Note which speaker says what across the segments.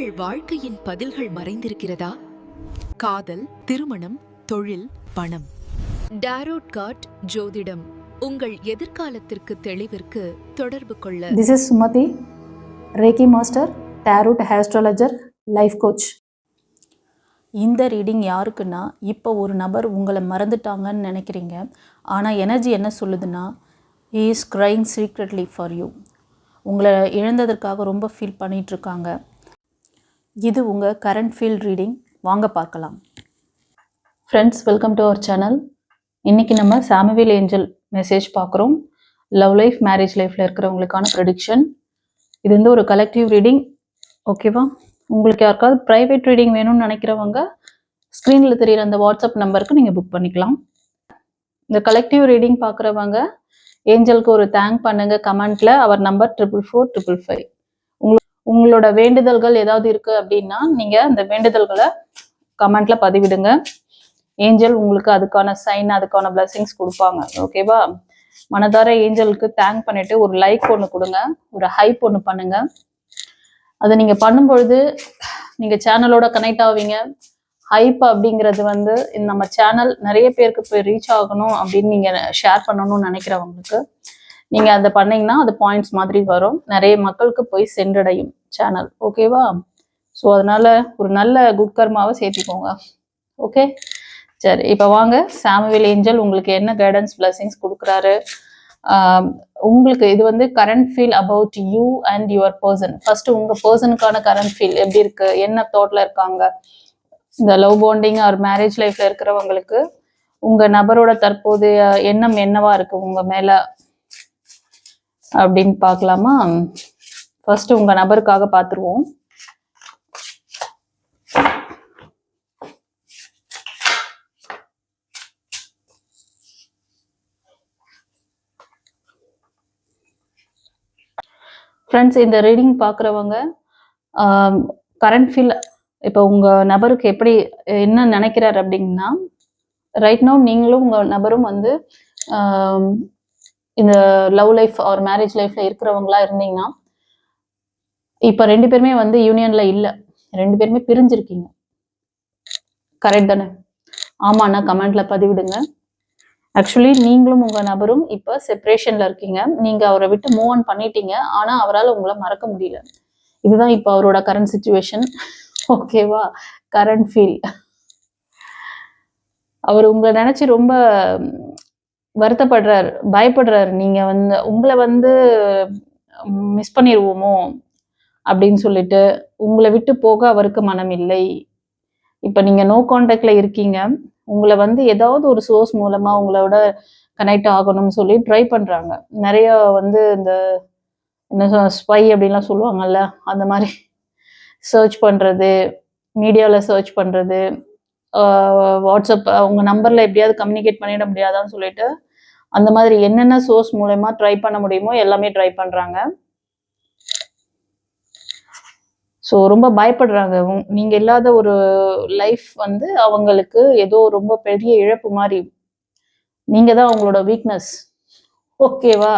Speaker 1: உங்கள் வாழ்க்கையின் பதில்கள் மறைந்திருக்கிறதா? காதல் திருமணம் தொழில் பணம். டாரோட் காட் ஜோதிடம். உங்கள் எதிர்காலத்திற்கு தெளிவிற்கு தொடர்பு கொள்ள.
Speaker 2: This is Sumati, Reiki Master, Tarot Astrologer, Life Coach. இந்த ரீடிங் யாருக்குன்னா இப்போ ஒரு நபர் உங்களை மறந்துட்டாங்கன்னு நினைக்கிறீங்க. ஆனால் எனர்ஜி என்ன சொல்லுதுன்னா he is crying secretly for you உங்களை இழந்ததற்காக ரொம்ப ஃபீல் பண்ணிகிட்ருக்காங்க இது உங்கள் கரண்ட் ஃபீல்ட் ரீடிங் வாங்க பார்க்கலாம். Friends welcome to our channel இன்றைக்கி நம்ம சாமுவேல் ஏஞ்சல் மெசேஜ் பார்க்குறோம். லவ் லைஃப் மேரேஜ் லைஃப்பில் இருக்கிறவங்களுக்கான ப்ரெடிக்ஷன் இது வந்து ஒரு கலெக்டிவ் ரீடிங் ஓகேவா உங்களுக்கு யாருக்காவது ப்ரைவேட் ரீடிங் வேணும்னு நினைக்கிறவங்க ஸ்க்ரீனில் தெரியிற அந்த வாட்ஸ்அப் நம்பருக்கு நீங்கள் புக் பண்ணிக்கலாம். இந்த கலெக்டிவ் ரீடிங் பார்க்குறவங்க ஏஞ்சலுக்கு ஒரு தேங்க் பண்ணுங்கள் கமெண்ட்டில் அவர் number triple four triple five உங்களோட வேண்டுதல்கள் ஏதாவது இருக்கு அப்படின்னா நீங்க அந்த வேண்டுதல்களை கமெண்ட்ல பதிவிடுங்க. ஏஞ்சல் உங்களுக்கு அதுக்கான சைன் அதுக்கான பிளஸிங்ஸ் கொடுப்பாங்க. ஓகேவா மனதார ஏஞ்சலுக்கு தேங்க் பண்ணிட்டு ஒரு லைக் ஒன்று கொடுங்க. ஒரு ஹைப் ஒன்று பண்ணுங்க. அதை நீங்க பண்ணும்பொழுது நீங்க சேனலோட கனெக்ட் ஆவீங்க. ஹைப் அப்படிங்கிறது வந்து நம்ம சேனல் நிறைய பேருக்கு போய் ரீச் ஆகணும் அப்படின்னு நீங்க ஷேர் பண்ணணும்னு நினைக்கிறவங்களுக்கு நீங்க அதை பண்ணீங்கன்னா அது பாயிண்ட்ஸ் மாதிரி வரும். நிறைய மக்களுக்கு போய் சென்றடையும் சேனல் ஓகேவா ஸோ அதனால ஒரு நல்ல குட் கர்மாவை சேர்த்துக்கோங்க. ஓகே சரி இப்போ வாங்க. சாமுவேல் ஏஞ்சல் உங்களுக்கு என்ன கைடன்ஸ் பிளஸிங்ஸ் கொடுக்குறாரு? உங்களுக்கு இது வந்து current feel about you and your person first உங்க பர்சனுக்கான கரண்ட் ஃபீல் எப்படி இருக்கு? என்ன தாட்ல இருக்காங்க? இந்த லவ் பாண்டிங் ஆர் மேரேஜ் லைஃப்ல இருக்கிறவங்களுக்கு உங்க நபரோட தற்போதைய எண்ணம் என்னவா இருக்கு? உங்க மேல அப்படின்னு பார்க்கலாமா? ஃபர்ஸ்ட் உங்க நபருக்காக பார்த்துருவோம். ஃப்ரெண்ட்ஸ் இந்த ரீடிங் பார்க்குறவங்க கரண்ட் ஃபீல் இப்போ உங்கள் நபருக்கு எப்படி என்ன நினைக்கிறார் அப்படின்னா ரைட் நோ நீங்களும் உங்கள் நபரும் வந்து இந்த லவ் லைஃப் ஆர் மேரேஜ் லைஃப்ல இருக்கிறவங்களா இருந்தீங்கன்னா இப்போ ரெண்டு பேருமே வந்து யூனியன்ல இல்லை. ரெண்டு பேருமே பிரிஞ்சிருக்கீங்க. கரெக்ட் தானே? ஆமாண்ணா கமெண்ட்ல பதிவிடுங்க. ஆக்சுவலி நீங்களும் உங்க நபரும் இப்போ செப்பரேஷன்ல இருக்கீங்க. நீங்க அவரை விட்டு மூவ் ஆன் பண்ணிட்டீங்க. ஆனா அவரால் உங்களை மறக்க முடியல. இதுதான் இப்போ அவரோட கரண்ட் சுச்சுவேஷன் ஓகேவா கரண்ட் ஃபீல் அவர் உங்களை நினைச்சு ரொம்ப வருத்தப்படுறார் பயப்படுறாரு. நீங்க வந்து உங்களை வந்து மிஸ் பண்ணிடுவோமோ அப்படின்னு சொல்லிட்டு உங்களை விட்டு போக அவருக்கு மனம் இல்லை. இப்போ நீங்கள் நோ கான்டாக்ட்ல இருக்கீங்க. உங்களை வந்து ஏதாவது ஒரு சோர்ஸ் மூலமாக உங்களோட கனெக்ட் ஆகணும்னு சொல்லி ட்ரை பண்ணுறாங்க நிறைய வந்து இந்த என்ன ஸ்பை அப்படின்லாம் சொல்லுவாங்கல்ல அந்த மாதிரி சர்ச் பண்ணுறது மீடியாவில் சர்ச் பண்ணுறது வாட்ஸ்அப் அவங்க நம்பரில் எப்படியாவது கம்யூனிகேட் பண்ணிட முடியாதான்னு சொல்லிட்டு அந்த மாதிரி என்னென்ன சோர்ஸ் மூலயமா ட்ரை பண்ண முடியுமோ எல்லாமே ட்ரை பண்ணுறாங்க ஸோ ரொம்ப பயப்படுறாங்க. நீங்கள் இல்லாத ஒரு லைஃப் வந்து அவங்களுக்கு ஏதோ ரொம்ப பெரிய இழப்பு மாதிரி. நீங்கள் தான் அவங்களோட வீக்னஸ் ஓகேவா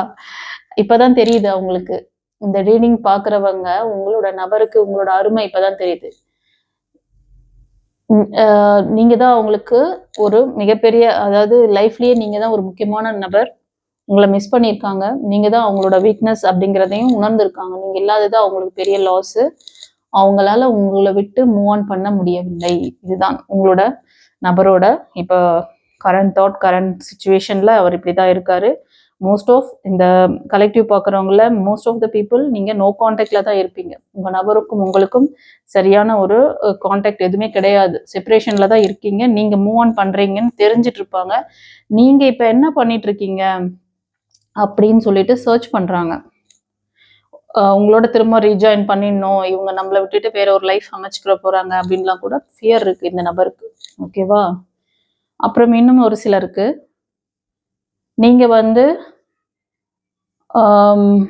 Speaker 2: இப்போதான் தெரியுது அவங்களுக்கு. இந்த ரீடிங் பார்க்குறவங்க உங்களோட நபருக்கு உங்களோட அருமை இப்போதான் தெரியுது. நீங்கள் தான் அவங்களுக்கு ஒரு மிகப்பெரிய அதாவது லைஃப்லேயே நீங்கள் தான் ஒரு முக்கியமான நபர். உங்களை மிஸ் பண்ணியிருக்காங்க. நீங்கள் தான் அவங்களோட வீக்னஸ் அப்படிங்கிறதையும் உணர்ந்திருக்காங்க. நீங்கள் இல்லாதது அவங்களுக்கு பெரிய லாஸு அவங்களால உங்களை விட்டு மூவ் ஆன் பண்ண முடியவில்லை. இதுதான் உங்களோட நபரோட இப்போ கரண்ட் தாட் கரண்ட் சுச்சுவேஷனில் அவர் இப்படி தான் இருக்காரு. மோஸ்ட் ஆஃப் இந்த கலெக்டிவ் பார்க்குறவங்கள மோஸ்ட் ஆஃப் த பீப்புள் நீங்கள் நோ காண்டாக்டில் தான் இருப்பீங்க. உங்கள் நபருக்கும் உங்களுக்கும் சரியான ஒரு காண்டாக்ட் எதுவுமே கிடையாது. செப்பரேஷனில் தான் இருக்கீங்க. நீங்கள் மூவ் ஆன் பண்ணுறீங்கன்னு தெரிஞ்சிட்டு இருப்பாங்க. நீங்கள் இப்போ என்ன பண்ணிகிட்ருக்கீங்க அப்படின்னு சொல்லிட்டு சர்ச் பண்ணுறாங்க உங்களோட திரும்ப ரீஜாயின் பண்ணிடணும். இவங்க நம்மளை விட்டுட்டு வேற ஒரு லைஃப் அமைச்சுக்கிற போகிறாங்க அப்படின்லாம் கூட ஃபியர் இருக்குது இந்த நபருக்கு. ஓகேவா அப்புறம் இன்னும் ஒரு சிலருக்கு. நீங்கள் வந்து உங்கள்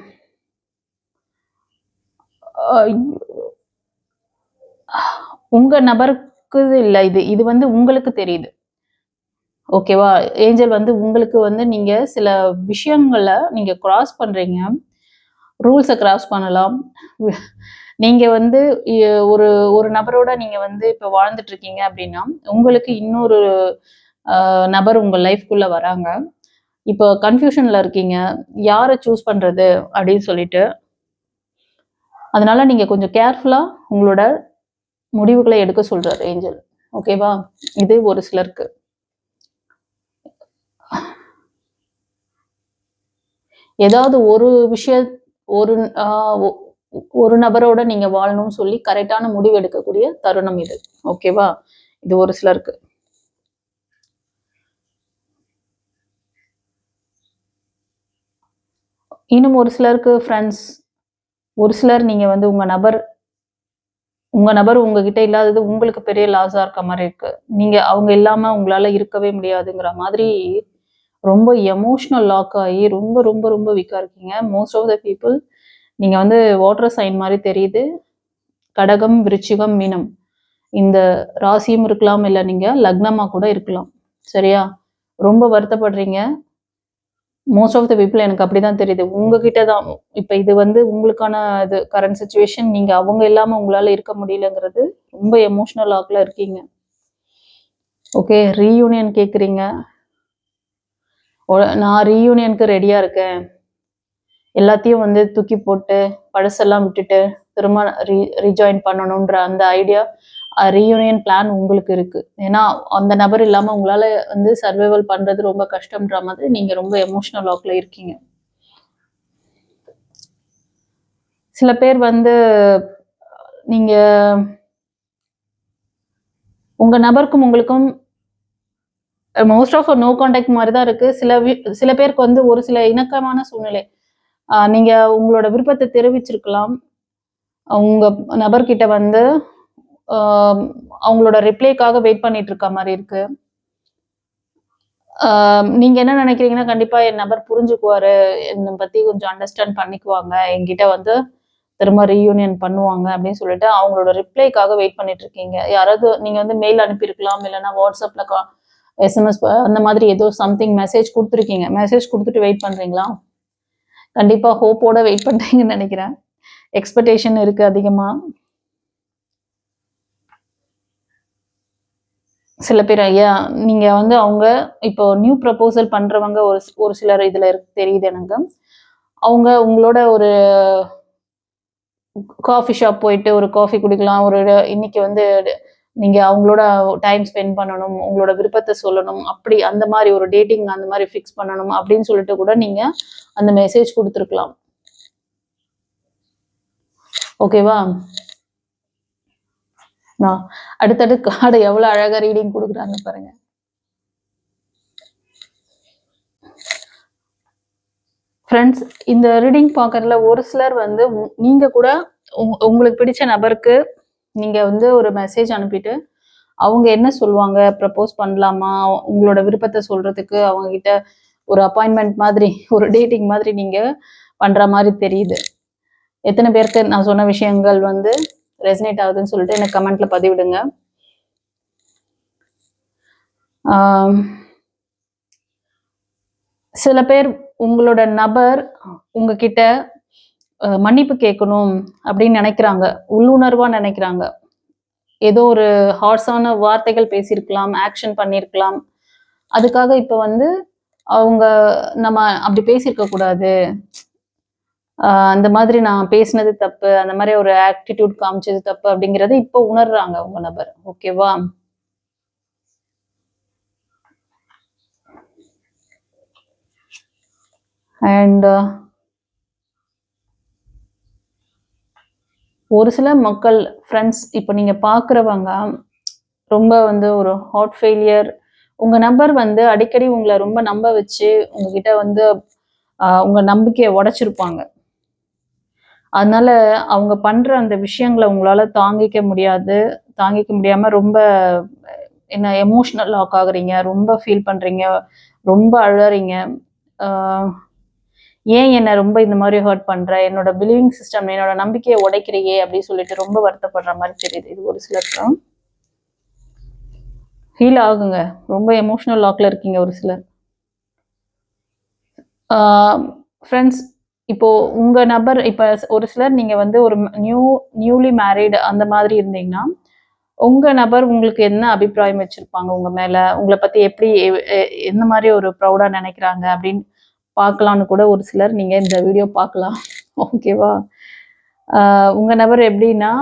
Speaker 2: உங்க நபருக்கு இல்லை. இது இது வந்து உங்களுக்கு தெரியுது. ஓகேவா ஏஞ்சல் வந்து உங்களுக்கு வந்து நீங்க சில விஷயங்களை நீங்க கிராஸ் பண்றீங்க. ரூல்ஸை கிராஸ் பண்ணலாம். நீங்கள் வந்து ஒரு ஒரு நபரோட நீங்கள் வந்து இப்போ வாழ்ந்துட்டு இருக்கீங்க அப்படின்னா உங்களுக்கு இன்னொரு நபர் உங்கள் லைஃப்குள்ளே வராங்க. இப்போ கன்ஃபியூஷனில் இருக்கீங்க. யாரை சூஸ் பண்ணுறது அப்படின்னு சொல்லிட்டு. அதனால நீங்கள் கொஞ்சம் கேர்ஃபுல்லாக உங்களோட முடிவுகளை எடுக்க சொல்கிறார் ஏஞ்சல். ஓகேவா இது ஒரு சிலருக்கு. ஏதாவது ஒரு விஷய ஒரு ஒரு நபரோட நீங்க வாழணும்னு சொல்லி கரெக்டான முடிவு எடுக்கக்கூடிய தருணம் இது. ஓகேவா இது ஒரு சிலருக்கு. இன்னும் ஒரு சிலருக்கு ஃப்ரெண்ட்ஸ் ஒரு சிலர் நீங்கள் வந்து உங்கள் நபர் உங்கள் நபர் உங்ககிட்ட இல்லாதது உங்களுக்கு பெரிய லாஸாக இருக்க மாதிரி இருக்குது நீங்கள் அவங்க இல்லாமல் உங்களால் இருக்கவே முடியாதுங்கிற மாதிரி ரொம்ப எமோஷ்னல் லாக் ஆகி ரொம்ப ரொம்ப ரொம்ப வீக்காக இருக்கீங்க. மோஸ்ட் ஆஃப் த பீப்புள் நீங்கள் வந்து வாட்டர் சைன் மாதிரி தெரியுது. கடகம் விருச்சிகம் மீனம். இந்த ராசியும் இருக்கலாம் இல்லை நீங்கள் லக்னமாக கூட இருக்கலாம். சரியா? ரொம்ப வருத்தப்படுறீங்க. மோஸ்ட் ஆஃப் த பீப்புள் எனக்கு அப்படிதான் தெரியுது. உங்ககிட்ட தான் இப்போ இது வந்து உங்களுக்கான இது கரண்ட் சுச்சுவேஷன் நீங்க அவங்க இல்லாம உங்களால இருக்க முடியலங்கிறது ரொம்ப எமோஷனல் லாக்ல இருக்கீங்க. ஓகே ரீயூனியன் கேக்குறீங்க. ஒ- நான் ரீயூனியனுக்கு ரெடியா இருக்கேன். எல்லாத்தையும் வந்து தூக்கி போட்டு பழசெல்லாம் விட்டுட்டு திரும்ப ரீ ரீஜாயின் பண்ணணுன்ற அந்த ஐடியா ரீயூனியன் பிளான் உங்களுக்கு இருக்கு. ஏன்னா அந்த நபர் இல்லாம உங்களால வந்து சர்வைவல் பண்றது ரொம்ப கஷ்டம்ன்ற மாதிரி நீங்க ரொம்ப எமோஷனல் லாக்ல இருக்கீங்க. சில பேர் வந்து நீங்க உங்க நபருக்கும் உங்களுக்கும் மோஸ்ட் ஆஃப் நோ கான்டாக்ட் மாதிரி தான் இருக்கு. சில சில பேருக்கு வந்து ஒரு சில இணக்கமான சூழ்நிலை. ஆஹ் நீங்க உங்களோட விருப்பத்தை தெரிவிச்சிருக்கலாம். உங்க நபர்கிட்ட வந்து அவங்களோட ரிப்ளைக்காக வெயிட் பண்ணிட்டு இருக்க மாதிரி இருக்கு. நீங்க என்ன நினைக்கிறீங்கன்னா கண்டிப்பா என் நபர் புரிஞ்சுக்குவாரு. என்னை பத்தி கொஞ்சம் அண்டர்ஸ்டாண்ட் பண்ணிக்குவாங்க. என்கிட்ட வந்து திரும்ப ரீயூனியன் பண்ணுவாங்க அப்படின்னு சொல்லிட்டு அவங்களோட ரிப்ளைக்காக வெயிட் பண்ணிட்டு இருக்கீங்க. யாராவது நீங்க வந்து மெயில் அனுப்பியிருக்கலாம் இல்லைன்னா வாட்ஸ்அப்ல எஸ்எம்எஸ் அந்த மாதிரி ஏதோ சம்திங் மெசேஜ் கொடுத்துருக்கீங்க. மெசேஜ் கொடுத்துட்டு வெயிட் பண்றீங்களா? கண்டிப்பா ஹோப்போட வெயிட் பண்றீங்கன்னு நினைக்கிறேன். எக்ஸ்பெக்டேஷன் இருக்கு அதிகமாக சில பேர் ஐயா நீங்கள் வந்து அவங்க இப்போ நியூ ப்ரப்போசல் பண்ணுறவங்க ஒரு ஒரு சிலர் இதில் இருக்கு தெரியுது எனக்கு. அவங்க உங்களோட ஒரு காஃபி ஷாப் போயிட்டு ஒரு காஃபி குடிக்கலாம். ஒரு இன்னைக்கு வந்து நீங்கள் அவங்களோட டைம் ஸ்பெண்ட் பண்ணணும் உங்களோட விருப்பத்தை சொல்லணும். அப்படி அந்த மாதிரி ஒரு டேட்டிங் அந்த மாதிரி ஃபிக்ஸ் பண்ணணும் அப்படின்னு சொல்லிட்டு கூட நீங்கள் அந்த மெசேஜ் கொடுத்துருக்கலாம். ஓகேவா நான் அடுத்தடுத்து கார்டு எவ்வளவு அழகா ரீடிங் கொடுக்குறாங்க பாருங்க. ஃப்ரெண்ட்ஸ் இந்த ரீடிங் பார்க்கறதுல ஒரு சிலர் வந்து உ- நீங்க கூட உங்களுக்கு பிடிச்ச நபருக்கு நீங்க வந்து ஒரு மெசேஜ் அனுப்பிட்டு அவங்க என்ன சொல்லுவாங்க ப்ரப்போஸ் பண்ணலாமா உங்களோட விருப்பத்தை சொல்றதுக்கு அவங்க கிட்ட ஒரு அப்பாயின்மெண்ட் மாதிரி ஒரு டேட்டிங் மாதிரி நீங்க பண்ற மாதிரி தெரியுது. எத்தனை பேருக்கு நான் சொன்ன விஷயங்கள் வந்து ரெசனேட் ஆகுதுன்னு சொல்லிட்டு எனக்கு கமெண்ட்ல பதிவிடுங்க. சில பேர் உங்களோட நபர் உங்ககிட்ட மன்னிப்பு கேட்கணும் அப்படின்னு நினைக்கிறாங்க. உள்ளுணர்வா நினைக்கிறாங்க. ஏதோ ஒரு ஹார்ஸான வார்த்தைகள் பேசியிருக்கலாம் ஆக்ஷன் பண்ணியிருக்கலாம். அதுக்காக இப்போ வந்து அவங்க நம்ம அப்படி பேசியிருக்க கூடாது அந்த மாதிரி நான் பேசினது தப்பு அந்த மாதிரி ஒரு ஆட்டிடியூட் காமிச்சது தப்பு அப்படிங்கறது இப்போ உணர்றாங்க உங்க நபர். ஓகேவா அண்ட் ஒரு சில மக்கள் ஃப்ரெண்ட்ஸ் இப்போ நீங்க பார்க்குறவங்க ரொம்ப வந்து ஒரு ஹார்ட் ஃபெயிலியர் உங்க நபர் வந்து அடிக்கடி உங்களை ரொம்ப நம்ப வச்சு உங்ககிட்ட வந்து உங்க நம்பிக்கையை உடைச்சிருப்பாங்க. அதனால அவங்க பண்ற அந்த விஷயங்களை உங்களால தாங்கிக்க முடியாது. தாங்கிக்க முடியாம ரொம்ப என்ன எமோஷனல் லாக் ஆகுறீங்க. ரொம்ப ஃபீல் பண்றீங்க. ரொம்ப அழறீங்க. ஏன் என்னை ரொம்ப இந்த மாதிரி ஹர்ட் பண்ற? என்னோட பிலீவிங் சிஸ்டம் என்னோட நம்பிக்கையை உடைக்கிறியே அப்படின்னு சொல்லிட்டு ரொம்ப வருத்தப்படுற மாதிரி தெரியுது. இது ஒரு சிலருக்கு ஃபீல் ஆகுங்க. ரொம்ப எமோஷனல் லாக்ல இருக்கீங்க ஒரு சிலர். ஃப்ரெண்ட்ஸ் இப்போ உங்க நபர் இப்ப ஒரு சிலர் நீங்க வந்து ஒரு நியூ நியூலி மேரிடு அந்த மாதிரி இருந்தீங்கன்னா உங்க நபர் உங்களுக்கு என்ன அபிப்பிராயம் வச்சிருப்பாங்க? உங்க மேல உங்களை பத்தி எப்படி எந்த மாதிரி ஒரு ப்ரௌடா நினைக்கிறாங்க அப்படின்னு பார்க்கலான்னு கூட ஒரு சிலர் நீங்க இந்த வீடியோ பார்க்கலாம். ஓகேவா உங்க நபர் எப்படின்னா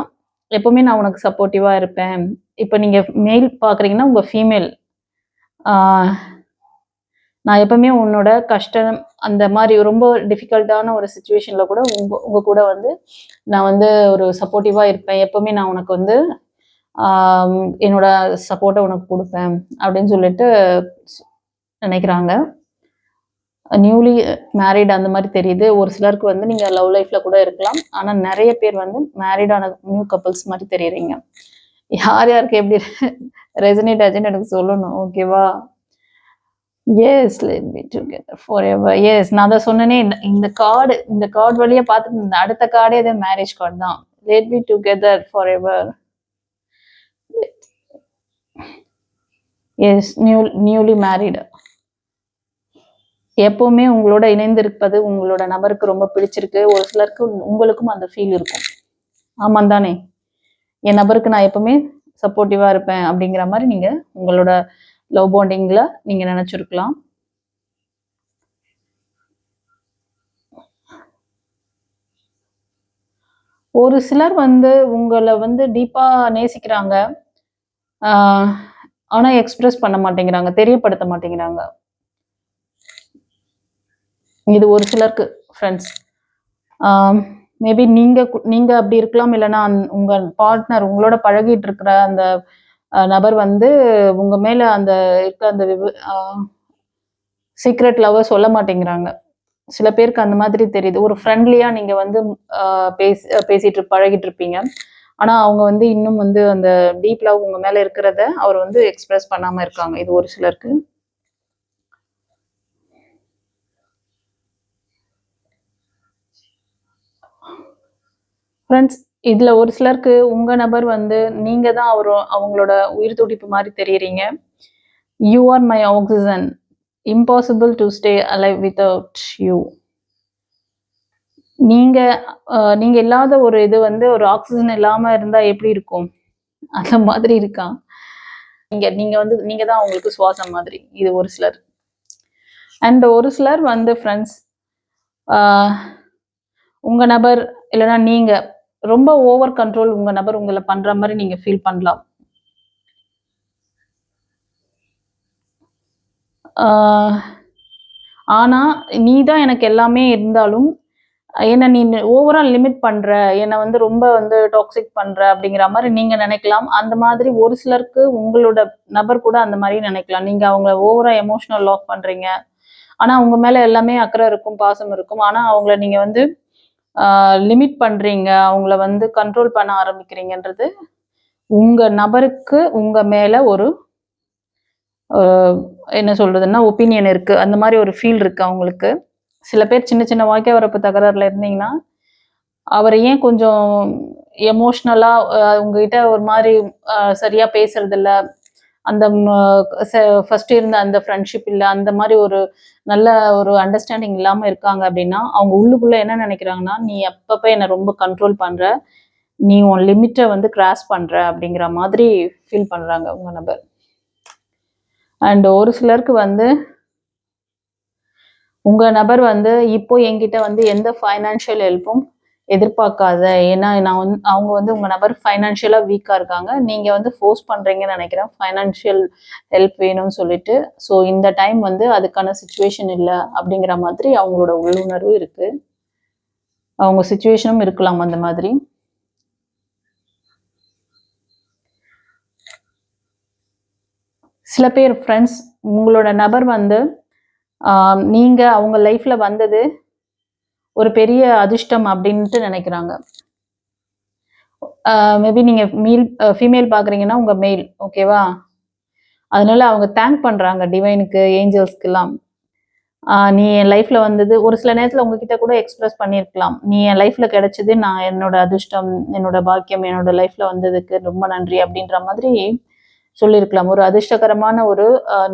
Speaker 2: எப்பவுமே நான் உனக்கு சப்போர்ட்டிவா இருப்பேன். இப்போ நீங்க மெயில் பாக்குறீங்கன்னா உங்க ஃபீமேல் நான் எப்பவுமே உன்னோட கஷ்டம் அந்த மாதிரி ரொம்ப டிஃபிகல்ட்டான ஒரு சுச்சுவேஷனில் கூட உங்க உங்க கூட வந்து நான் வந்து ஒரு சப்போர்ட்டிவாக இருப்பேன். எப்பவுமே நான் உனக்கு வந்து என்னோட சப்போர்ட்டை உனக்கு கொடுப்பேன் அப்படின்னு சொல்லிட்டு நினைக்கிறாங்க. நியூலி மேரிட் அந்த மாதிரி தெரியுது. ஒரு சிலருக்கு வந்து நீங்க லவ் லைஃப்ல கூட இருக்கலாம். ஆனால் நிறைய பேர் வந்து மேரிடான நியூ கப்பிள்ஸ் மாதிரி தெரியுறீங்க. யார் யாருக்கு எப்படி ரெசனேட் ஆச்சுன்னு எனக்கு சொல்லணும். ஓகேவா yes let me together forever yes நான் தான் சொன்னேனே இந்த கார்டு இந்த கார்டு வழியாக பார்த்துட்டு இருந்தேன் அடுத்த கார்டே அது மேரேஜ் கார்டு தான். Let be together forever yes new newly married எப்போவுமே உங்களோட இணைந்திருப்பது உங்களோட நபருக்கு ரொம்ப பிடிச்சிருக்கு. ஒரு சிலருக்கு உங்களுக்கும் அந்த ஃபீல் இருக்கும். ஆமாம் தானே? என் நபருக்கு நான் எப்பவுமே சப்போர்ட்டிவாக இருப்பேன் அப்படிங்கிற மாதிரி நீங்கள் உங்களோட லவ் பாண்டிங்கில் நீங்க நினைச்சிருக்கலாம். ஒரு சிலர் வந்து உங்களை வந்து டீப்பா நேசிக்கிறாங்க. ஆஹ் ஆனா எக்ஸ்பிரஸ் பண்ண மாட்டேங்கிறாங்க தெரியப்படுத்த மாட்டேங்கிறாங்க. இது ஒரு சிலருக்கு ஃப்ரெண்ட்ஸ் மேபி நீங்க கு- நீங்க அப்படி இருக்கலாம் இல்லைன்னா அந் உங்க பார்ட்னர் உங்களோட பழகிட்டு இருக்கிற அந்த நபர் வந்து உங்க மேல அந்த இருக்க அந்த சீக்ரெட் லவ்வை சொல்ல மாட்டேங்கிறாங்க. சில பேருக்கு அந்த மாதிரி தெரியுது. ஒரு ஃப்ரெண்ட்லியா நீங்க வந்து பேசி பேசிட்டு பழகிட்டு இருப்பீங்க. ஆனா அவங்க வந்து இன்னும் வந்து அந்த டீப் லவ் உங்க மேல இருக்கிறத அவர் வந்து எக்ஸ்பிரஸ் பண்ணாம இருக்காங்க. இது ஒரு சிலருக்கு. ஃப்ரெண்ட்ஸ் இதில் ஒரு சிலருக்கு உங்கள் நபர் வந்து நீங்கள் தான் அவர் அவங்களோட உயிர் துடிப்பு மாதிரி தெரியுறீங்க. You are my oxygen impossible to stay alive without you நீங்கள் நீங்கள் இல்லாத ஒரு இது வந்து ஒரு ஆக்சிஜன் இல்லாமல் இருந்தால் எப்படி இருக்கும்? அந்த மாதிரி இருக்கா? நீங்கள் நீங்கள் வந்து நீங்கள் தான் அவங்களுக்கு சுவாசம் மாதிரி. இது ஒரு சிலர். அண்ட் ஒரு சிலர் வந்து ஃப்ரெண்ட்ஸ் உங்கள் நபர் இல்லைன்னா நீங்கள் ரொம்ப ஓவர் கண்ட்ரோல் உங்க நபர் உங்களை பண்ற மாதிரி நீங்க ஃபீல் பண்ணலாம். ஆனா நீ தான் எனக்கு எல்லாமே இருந்தாலும் என்னை நீ ஓவரால் லிமிட் பண்ற என்னை வந்து ரொம்ப வந்து டாக்ஸிக் பண்ற அப்படிங்கிற மாதிரி நீங்க நினைக்கலாம். அந்த மாதிரி ஒரு சிலருக்கு உங்களோட நபர் கூட அந்த மாதிரி நினைக்கலாம். நீங்க அவங்க ஓவரா எமோஷனல் லாக் பண்றீங்க. ஆனா அவங்க மேல எல்லாமே அக்கறை இருக்கும் பாசம் இருக்கும். ஆனா அவங்கள நீங்க வந்து லிமிட் பண்ணுறீங்க அவங்கள வந்து கண்ட்ரோல் பண்ண ஆரம்பிக்கிறீங்கன்றது உங்கள் நபருக்கு உங்கள் மேலே ஒரு என்ன சொல்கிறதுன்னா ஒப்பீனியன் இருக்குது அந்த மாதிரி ஒரு ஃபீல் இருக்குது அவங்களுக்கு. சில பேர் சின்ன சின்ன வாழ்க்கை வரப்பு தகராறுல இருந்தீங்கன்னா அவர் ஏன் கொஞ்சம் எமோஷ்னலாக உங்ககிட்ட ஒரு மாதிரி சரியாக பேசுறதில்ல? அந்த ஃபர்ஸ்ட் இருந்த அந்த ஃப்ரெண்ட்ஷிப் இல்லை அந்த மாதிரி ஒரு நல்ல ஒரு அண்டர்ஸ்டாண்டிங் இல்லாமல் இருக்காங்க அப்படின்னா அவங்க உள்ளுக்குள்ள என்ன நினைக்கிறாங்கன்னா நீ அப்பப்போ என்னை ரொம்ப கண்ட்ரோல் பண்ற நீ உன் லிமிட்டை வந்து கிராஸ் பண்ற அப்படிங்கிற மாதிரி ஃபீல் பண்றாங்க உங்க நபர். அண்ட் ஒரு சிலருக்கு வந்து உங்க நபர் வந்து இப்போ என்கிட்ட வந்து எந்த ஃபைனான்ஷியல் ஹெல்ப்பும் எதிர்பார்க்காத ஏன்னா நான் வந்து அவங்க வந்து உங்கள் நபர் ஃபைனான்ஷியலாக வீக்காக இருக்காங்க. நீங்கள் வந்து ஃபோர்ஸ் பண்ணுறீங்கன்னு நினைக்கிறேன். ஃபைனான்ஷியல் ஹெல்ப் வேணும்னு சொல்லிட்டு. ஸோ இந்த டைம் வந்து அதுக்கான சுச்சுவேஷன் இல்லை அப்படிங்கிற மாதிரி அவங்களோட உள்ளுணர்வு இருக்குது அவங்க சுச்சுவேஷனும் இருக்கலாம் அந்த மாதிரி. சில பேர் ஃப்ரெண்ட்ஸ் உங்களோட நபர் வந்து நீங்கள் அவங்க லைஃப்பில் வந்தது ஒரு பெரிய அதிர்ஷ்டம் அப்படின்ட்டு நினைக்கிறாங்க. மேபி நீங்க மீல் ஃபீமேல் பாக்குறீங்கன்னா உங்க மெயில் ஓகேவா அதனால அவங்க தேங்க் பண்றாங்க டிவைனுக்கு ஏஞ்சல்ஸ்க்கெல்லாம் நீ என் லைஃப்ல வந்தது ஒரு சில நேரத்துல உங்ககிட்ட கூட எக்ஸ்பிரஸ் பண்ணியிருக்கலாம். நீ என் லைஃப்ல கிடைச்சது நான் என்னோட அதிர்ஷ்டம் என்னோட பாக்கியம் என்னோட லைஃப்ல வந்ததுக்கு ரொம்ப நன்றி அப்படின்ற மாதிரி சொல்லியிருக்கலாம். ஒரு அதிர்ஷ்டகரமான ஒரு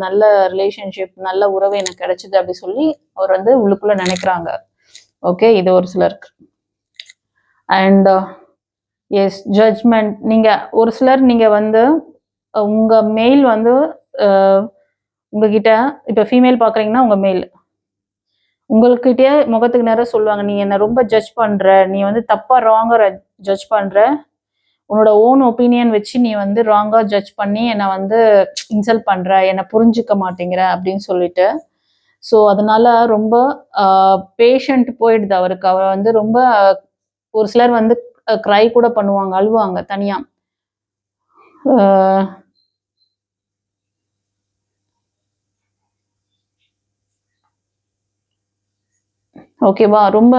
Speaker 2: நல்ல ரிலேஷன்ஷிப் நல்ல உறவு எனக்கு கிடைச்சது அப்படி சொல்லி அவர் வந்து உள்ளுக்குள்ள நினைக்கிறாங்க. ஓகே இது ஒரு சிலருக்கு அண்ட் எஸ் ஜட்ஜ்மெண்ட் நீங்கள் ஒரு சிலர் நீங்கள் வந்து உங்கள் மெயில் வந்து உங்ககிட்ட இப்போ ஃபீமேல் பார்க்குறீங்கன்னா உங்கள் மெயில் உங்கள்கிட்டயே முகத்துக்கு நேரம் சொல்லுவாங்க நீ என்னை ரொம்ப ஜட்ஜ் பண்ணுற நீ வந்து தப்பாக ராங்காக ஜட்ஜ் பண்ணுற உன்னோட ஓன் ஒப்பீனியன் வச்சு நீ வந்து ராங்காக ஜட்ஜ் பண்ணி என்னை வந்து இன்சல்ட் பண்ணுற என்னை புரிஞ்சுக்க மாட்டேங்கிற அப்படின்னு சொல்லிட்டு ஸோ அதனால ரொம்ப பேஷண்ட் போயிடுது அவருக்கு. அவர் வந்து ரொம்ப ஒரு சிலர் வந்து க்ரை கூட பண்ணுவாங்க அழுவாங்க தனியா. ஓகேவா ரொம்ப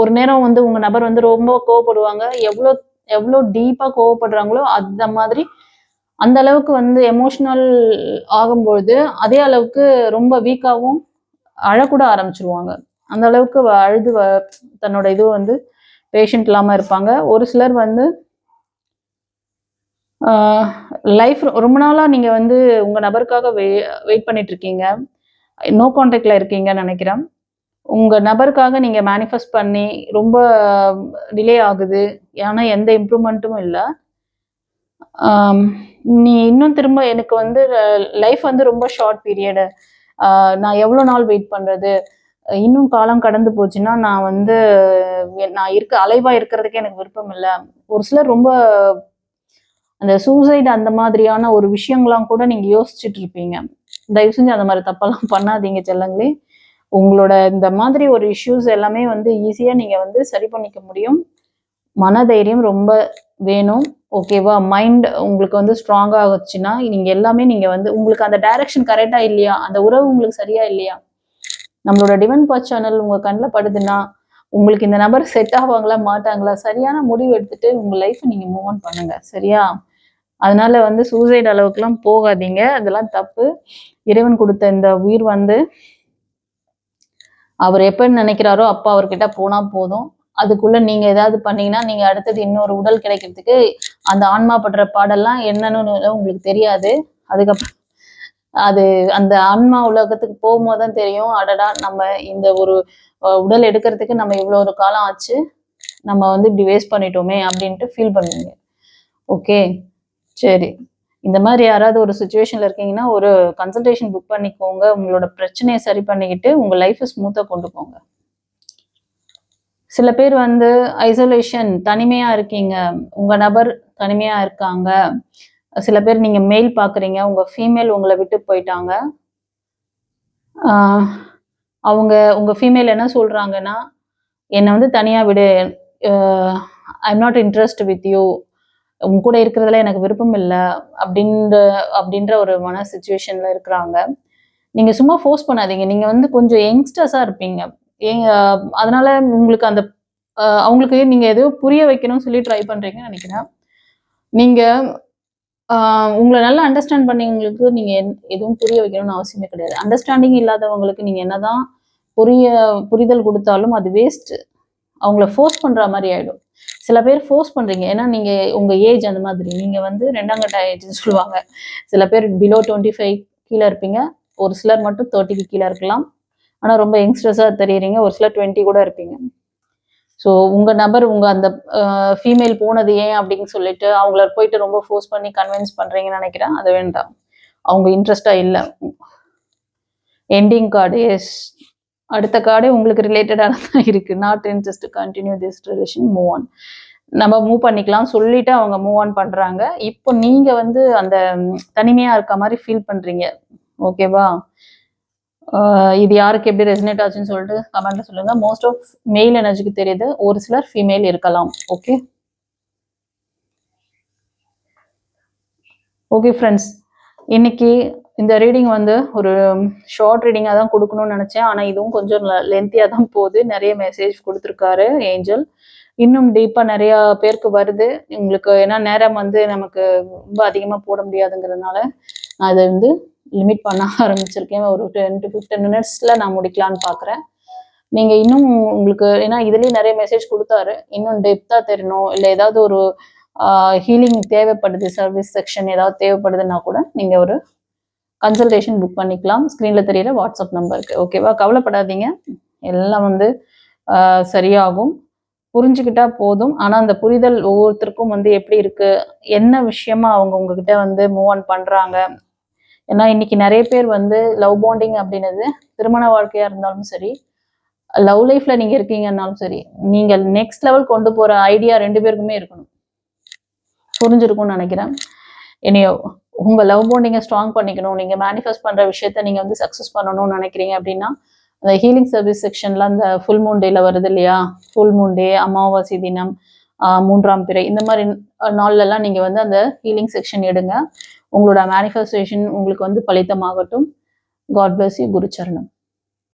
Speaker 2: ஒரு நேரம் வந்து உங்க நபர் வந்து ரொம்ப கோவப்படுவாங்க. எவ்வளோ எவ்வளோ டீப்பா கோவப்படுறாங்களோ அந்த மாதிரி அந்த அளவுக்கு வந்து எமோஷ்னல் ஆகும்பொழுது அதே அளவுக்கு ரொம்ப வீக்காகவும் அழக்கூட ஆரம்பிச்சிருவாங்க. அந்த அளவுக்கு வ- அழுது வ- தன்னோட இது வந்து பேஷண்ட் இல்லாமல் இருப்பாங்க. ஒரு சிலர் வந்து லைஃப் ரொம்ப நாளாக நீங்கள் வந்து உங்கள் நபருக்காக வெயிட் பண்ணிட்டு இருக்கீங்க. நோ கான்டாக்ட்ல இருக்கீங்கன்னு நினைக்கிறேன். உங்கள் நபருக்காக நீங்கள் மேனிஃபெஸ்ட் பண்ணி ரொம்ப டிலே ஆகுது. ஏன்னா எந்த இம்ப்ரூவ்மெண்ட்டும் இல்லை. நீ இன்னும் திரும்ப எனக்கு வந்து லைஃப் வந்து ரொம்ப ஷார்ட் பீரியடு நான் எவ்வளோ நாள் வெயிட் பண்ணுறது இன்னும் காலம் கடந்து போச்சுன்னா நான் வந்து நான் இருக்க அலைவாக இருக்கிறதுக்கே எனக்கு விருப்பம் இல்லை. ஒரு சிலர் ரொம்ப அந்த சூசைடு அந்த மாதிரியான ஒரு விஷயங்கள்லாம் கூட நீங்கள் யோசிச்சுட்டு இருப்பீங்க. தயவு செஞ்சு அந்த மாதிரி தப்பெல்லாம் பண்ணாதீங்க செல்லங்களே. உங்களோட இந்த மாதிரி ஒரு இஷ்யூஸ் எல்லாமே வந்து ஈஸியாக நீங்கள் வந்து சரி பண்ணிக்க முடியும். மனதைரியம் ரொம்ப வேணும். ஓகேவா மைண்ட் உங்களுக்கு வந்து ஸ்ட்ராங் ஆகுச்சுன்னா நீங்க எல்லாமே நீங்க வந்து உங்களுக்கு அந்த டைரக்ஷன் கரெக்டா இல்லையா? அந்த உறவு உங்களுக்கு சரியா இல்லையா? நம்மளோட டிவன் பர் சேனல் உங்க கண்ணில் படுதுன்னா உங்களுக்கு இந்த நபர் செட் ஆவாங்களா? மாட்டாங்களா? சரியான முடிவு எடுத்துட்டு உங்க லைஃப்பை நீங்க மூவ் ஆன் பண்ணுங்க. சரியா? அதனால வந்து சூசைட் அளவுக்குலாம் போகாதீங்க. அதெல்லாம் தப்பு. இறைவன் கொடுத்த இந்த உயிர் வந்து அவர் எப்ப நினைக்கிறாரோ அப்போ அவர்கிட்ட போனா போதும். அதுக்குள்ள நீங்க ஏதாவது பண்ணீங்கன்னா நீங்க அடுத்தது இன்னொரு உடல் கிடைக்கிறதுக்கு அந்த ஆன்மா படுற பாடெல்லாம் என்னன்னு உங்களுக்கு தெரியாது. அதுக்கப்புறம் அது அந்த ஆன்மா உலகத்துக்கு போகும்போது தான் தெரியும். அடடா நம்ம இந்த ஒரு உடல் எடுக்கிறதுக்கு நம்ம இவ்வளோ ஒரு காலம் ஆச்சு. நம்ம வந்து இப்படி வேஸ்ட் பண்ணிட்டோமே அப்படின்ட்டு ஃபீல் பண்ணுவீங்க. ஓகே சரி. இந்த மாதிரி யாராவது ஒரு சுச்சுவேஷன்ல இருக்கீங்கன்னா ஒரு கன்சல்டேஷன் புக் பண்ணிக்கோங்க. உங்களோட பிரச்சனையை சரி பண்ணிக்கிட்டு உங்க லைஃப்பை ஸ்மூத்தாக கொண்டு போங்க. சில பேர் வந்து ஐசோலேஷன் தனிமையாக இருக்கீங்க. உங்கள் நபர் தனிமையாக இருக்காங்க. சில பேர் நீங்கள் மெயில் பார்க்குறீங்க உங்கள் ஃபீமேல் உங்களை விட்டு போயிட்டாங்க. அவங்க உங்கள் ஃபீமேல் என்ன சொல்கிறாங்கன்னா என்னை வந்து தனியாக விடு. I'm not interest with you உங்க கூட இருக்கிறதுல எனக்கு விருப்பம் இல்லை. அப்படின்ற அப்படின்ற ஒரு மன சுச்சுவேஷனில் இருக்கிறாங்க. நீங்கள் சும்மா ஃபோர்ஸ் பண்ணாதீங்க. நீங்கள் வந்து கொஞ்சம் யங்ஸ்டர்ஸாக இருப்பீங்க. ஏங்க அதனால உங்களுக்கு அந்த அவங்களுக்கு நீங்க எதோ புரிய வைக்கணும்னு சொல்லி ட்ரை பண்றீங்கன்னு நினைக்கிறேன். நீங்க உங்களை நல்லா அண்டர்ஸ்டாண்ட் பண்ணவங்களுக்கு நீங்க என்- எதுவும் புரிய வைக்கணும்னு அவசியமே கிடையாது. அண்டர்ஸ்டாண்டிங் இல்லாதவங்களுக்கு நீங்க என்னதான் புரிய புரிதல் கொடுத்தாலும் அது வேஸ்ட் அவங்கள ஃபோர்ஸ் பண்ற மாதிரி ஆயிடும். சில பேர் ஃபோர்ஸ் பண்றீங்க. ஏன்னா நீங்க உங்க ஏஜ் அந்த மாதிரி. நீங்க வந்து ரெண்டாம் கட்ட ஏஜ்னு சொல்லுவாங்க. சில பேர் பிலோ டுவெண்ட்டி ஃபைவ் கீழே இருப்பீங்க. ஒரு சிலர் மட்டும் தேர்ட்டிக்கு கீழே இருக்கலாம். ஆனால் ரொம்ப யங்ஸ்டர்ஸாக தெரியுறீங்க. ஒரு சில டுவெண்ட்டி கூட இருப்பீங்க. ஸோ உங்கள் நபர் உங்கள் அந்த ஃபீமேல் போனது ஏன் அப்படின்னு சொல்லிட்டு அவங்கள போயிட்டு ரொம்ப ஃபோர்ஸ் பண்ணி கன்வின்ஸ் பண்ணுறீங்கன்னு நினைக்கிறேன். அது வேண்டாம். அவங்க இன்ட்ரெஸ்டாக இல்லை. எண்டிங் கார்டு எஸ் அடுத்த கார்டு உங்களுக்கு ரிலேட்டடாக தான் இருக்குது not interest continue this relation move on நம்ம மூவ் பண்ணிக்கலாம். சொல்லிட்டு அவங்க மூவ் ஆன் பண்ணுறாங்க இப்போ நீங்கள் வந்து அந்த தனிமையாக இருக்க மாதிரி ஃபீல் பண்ணுறீங்க ஓகேவா இது யாருக்கு எப்படி ரெசினேட் ஆச்சுன்னு சொல்லிட்டு கமெண்ட்ல சொல்லுங்க. மோஸ்ட் ஆஃப் மெயில் எனர்ஜிக்கு தெரியுது. ஒரு சிலர் ஃபீமேல் இருக்கலாம். ஓகே ஓகே ஃப்ரெண்ட்ஸ் இன்னைக்கு இந்த ரீடிங் வந்து ஒரு ஷார்ட் ரீடிங்காக தான் கொடுக்கணும்னு நினச்சேன். ஆனால் இதுவும் கொஞ்சம் லென்த்தியாக தான் போகுது. நிறைய மெசேஜ் கொடுத்துருக்காரு ஏஞ்சல் இன்னும் டீப்பாக நிறையா பேருக்கு வருது. உங்களுக்கு ஏன்னா நேரம் வந்து நமக்கு ரொம்ப அதிகமாக போட முடியாதுங்கிறதுனால நான் அதை வந்து லிமிட் பண்ண ஆரம்பிச்சிருக்கேன். ஒரு டென் டு ஃபிஃப்டீன் மினிட்ஸில் நான் முடிக்கலான்னு பார்க்குறேன் நீங்கள் இன்னும் உங்களுக்கு ஏன்னா இதுலேயே நிறைய மெசேஜ் கொடுத்தாரு. இன்னும் டெப்த்தாக தெரியணும். இல்லை ஏதாவது ஒரு ஹீலிங் தேவைப்படுது சர்வீஸ் செக்ஷன் ஏதாவது தேவைப்படுதுன்னா கூட நீங்கள் ஒரு கன்சல்டேஷன் புக் பண்ணிக்கலாம். ஸ்க்ரீனில் தெரியிற வாட்ஸ்அப் நம்பருக்கு ஓகேவா கவலைப்படாதீங்க. எல்லாம் வந்து சரியாகும். புரிஞ்சுக்கிட்டா போதும். ஆனால் அந்த புரிதல் ஒவ்வொருத்தருக்கும் வந்து எப்படி இருக்கு? என்ன விஷயமா அவங்க உங்ககிட்ட வந்து மூவ் ஆன் பண்ணுறாங்க ஏன்னா இன்னைக்கு நிறைய பேர் வந்து லவ் பாண்டிங் அப்படின்னது திருமண வாழ்க்கையா இருந்தாலும் சரி லவ் லைஃப்ல நீங்க இருக்கீங்கன்னாலும் சரி நீங்க நெக்ஸ்ட் லெவல் கொண்டு போற ஐடியா ரெண்டு பேருக்குமே இருக்கணும். புரிஞ்சிருக்கும்னு நினைக்கிறேன். இனியோ உங்க லவ் பாண்டிங்கை ஸ்ட்ராங் பண்ணிக்கணும். நீங்க மேனிஃபெஸ்ட் பண்ற விஷயத்த நீங்க வந்து சக்ஸஸ் பண்ணணும்னு நினைக்கிறீங்க அப்படின்னா அந்த ஹீலிங் சர்வீஸ் செக்ஷன்ல அந்த ஃபுல் மூன் டேல வருது இல்லையா? ஃபுல் மூன் டே அமாவாசை தினம் மூன்றாம் பிறை இந்த மாதிரி நாள்லலாம் நீங்கள் நீங்க வந்து அந்த ஹீலிங் செக்ஷன் எடுங்க. உங்களோட மேனிஃபெஸ்டேஷன் உங்களுக்கு வந்து பலித்தமாகட்டும். God bless you குருச்சரணம்